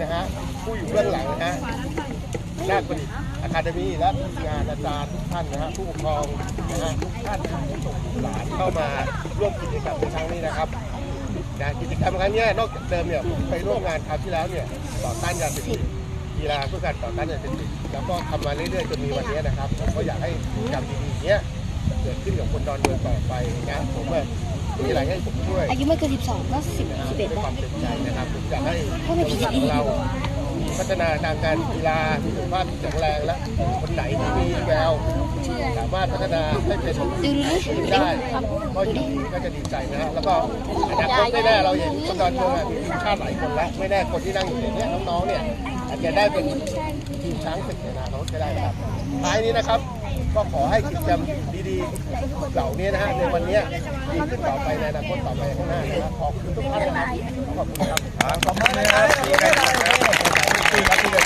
นะฮะผู้อยู่เบื้องหลังนะฮะนาคประดิษฐ์อะคาเดมี่และทีมงานอาจารย์ทุกท่านนะฮะผู้ปกครองนะฮะทุกท่านที่ส่งหลานเข้ามาร่วมกิจกรรมในครั้งนี้นะครับนะกิจกรรมครั้งนี้นอกจากเดิมเนี่ยผมไปร่วมงานคราวที่แล้วเนี่ยต่อต้านยาเสพติดกีฬาเพื่อการต่อต้านยาเสพติดแล้วก็ทำมาเรื่อยๆจนมีวันนี้นะครับผมก็อยากให้กิจกรรมดีๆเนี้ยเกิดขึ้นกับคนดอนเมืองต่อไปนะผมว่า มีอะไรให้ผมช่วยอายุไม่เกิน12 ก็ 10 11ด้วยได้ความเต็มใจนะครับผมอยากให้ก็ไม่ผิดของเรามีพัฒนาทางการกีฬามีสุขภาพที่แข็งแรงและคนไหนที่มีแววสามารถพัฒนาให้เป็นทีมได้ก็ยินดีก็จะดีใจนะฮะแล้วก็อนาคตไม่แน่เราเห็นคนดอนเมืองอะมีทีมชาติหลายคนแล้วไม่แน่คนที่นั่งอยู่ในเนี้น้องๆเนี่ยอาจจะได้เป็นทีมช้างศึกในอนาคตก็ได้นะครับท้ายนี้นะครับ ก็ขอให้กิจกรรมดีๆ เหล่านี้นะฮะในวันนี้ดีขึ้นต่อไปในอนาคตต่อไปข้างหน้านะครับขอบคุณทุกท่านนะครับขอบคุณครับขอบคุณนะครับดีใจครับดีครับดีครับ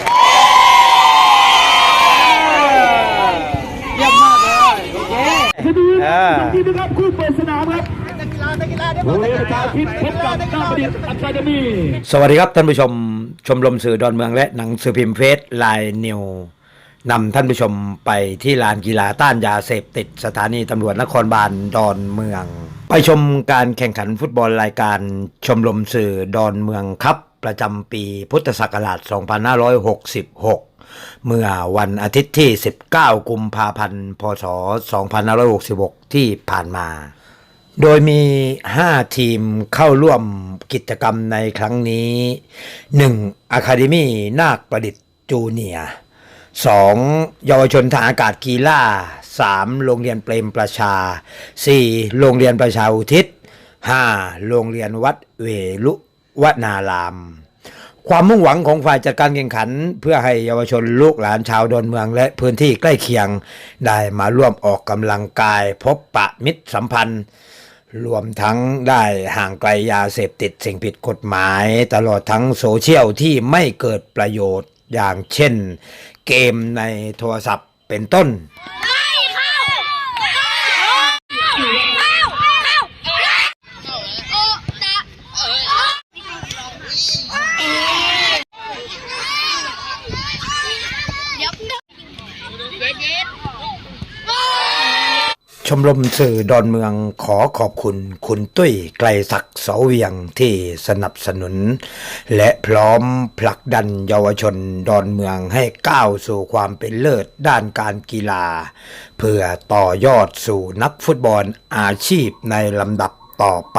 เยี่ยมมากเลยโอเคเออนี่นะครับคู่เปิดสนามครับโรงเรียนประชาธิปพบกับหน้าประดิษฐ์อะคาเดมี่สวัสดีครับท่านผู้ชม ชมรมสื่อดอนเมืองและหนังสือพิมพ์เฟสไลน์นิว นำท่านผู้ชมไปที่ลานกีฬาต้านยาเสพติดสถานีตำรวจนครบาลดอนเมือง ไปชมการแข่งขันฟุตบอลรายการชมรมสื่อดอนเมืองครับ ประจำปีพุทธศักราช 2566 เมื่อวันอาทิตย์ที่ 19 กุมภาพันธ์ พศ 2566 ที่ผ่านมา โดยมี 5 ทีมเข้าร่วมกิจกรรมในครั้งนี้ 1. อะคาเดมีนาคประดิษฐ์จูเนียร์ 2. เยาวชนทหารอากาศกีฬา 3. โรงเรียนเปรมประชา 4. โรงเรียนประชาอุทิศ 5. โรงเรียนวัดเวลุวนาราม ความมุ่งหวังของฝ่ายจัดการแข่งขัน เพื่อให้เยาวชนลูกหลานชาวดอนเมืองและพื้นที่ใกล้เคียง ได้มาร่วมออกกำลังกายพบปะมิตรสัมพันธ์ รวมทั้งได้ห่างไกลยาเสพติดสิ่งผิดกฎหมาย ตลอดทั้งโซเชียลที่ไม่เกิดประโยชน์ อย่างเช่น เกมในโทรศัพท์เป็นต้น ชมรมสื่อดอนเมืองขอขอบคุณคุณตุ้ยไกลศักดิ์เสาเวียงที่สนับสนุน และพร้อมผลักดันเยาวชนดอนเมืองให้ก้าวสู่ความเป็นเลิศด้านการกีฬา เพื่อต่อยอดสู่นักฟุตบอลอาชีพในลำดับต่อไป